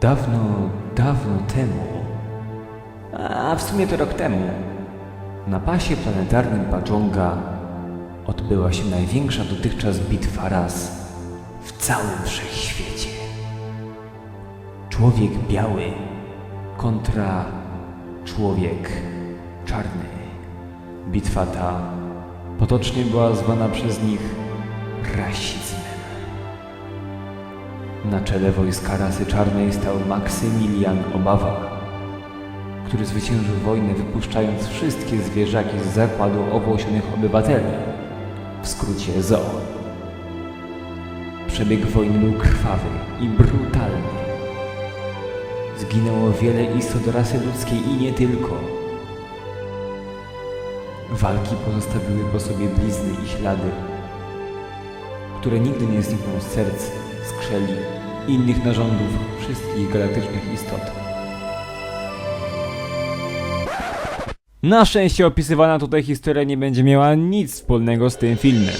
Dawno, dawno temu, a w sumie to rok temu, na pasie planetarnym Pachonga odbyła się największa dotychczas bitwa ras w całym wszechświecie. Człowiek biały kontra człowiek czarny. Bitwa ta potocznie była zwana przez nich rasizmem. Na czele wojska rasy czarnej stał Maksymilian Obawa, który zwyciężył wojnę wypuszczając wszystkie zwierzaki z zakładu owłosionych obywateli, w skrócie ZOO. Przebieg wojny był krwawy i brutalny. Zginęło wiele istot rasy ludzkiej i nie tylko. Walki pozostawiły po sobie blizny i ślady, które nigdy nie znikną z serc, skrzeli i innych narządów wszystkich galaktycznych istot. Na szczęście opisywana tutaj historia nie będzie miała nic wspólnego z tym filmem.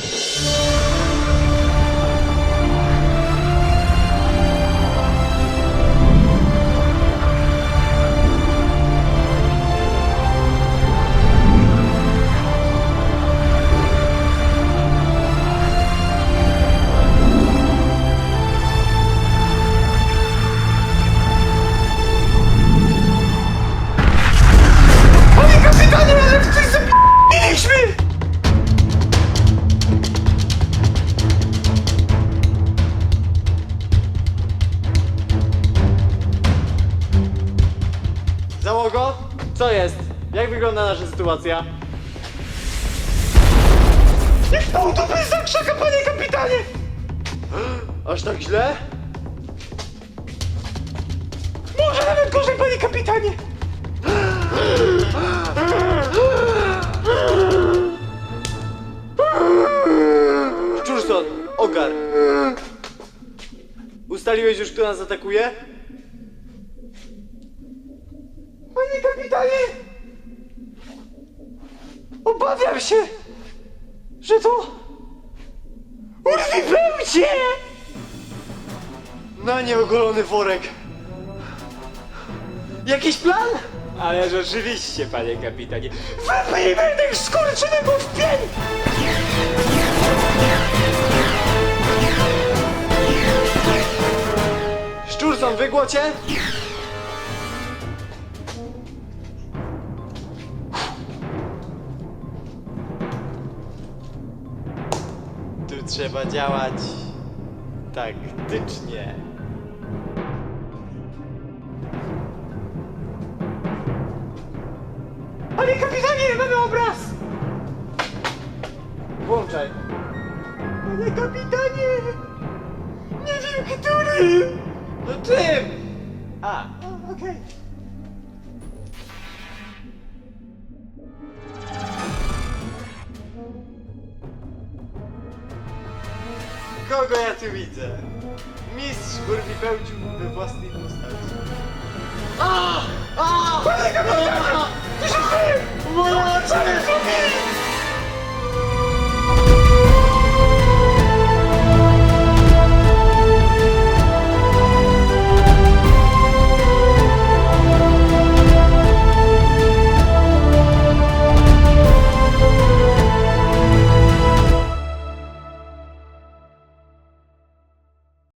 Załogo, co jest? Jak wygląda nasza sytuacja? Dobry za krzaka, panie kapitanie! Aż tak źle? Może nawet gorzej, panie kapitanie! Szczurson, ogar. Ustaliłeś już, kto nas atakuje? Panie kapitanie! Obawiam się, że to... Urwipełcie! Na nieogolony worek. Jakiś plan? Ale rzeczywiście, panie kapitanie. Wypijmy tych skurczybyków w pień! Szczurson, wygłocie? Trzeba działać taktycznie. Panie kapitanie, mamy obraz! Włączaj. Panie kapitanie! Nie wiem, który! No czym? A, Okej. Kogo ja tu widzę? Mistrz Urwipełciu we własnej postaci. A! A! Panie kapitanie!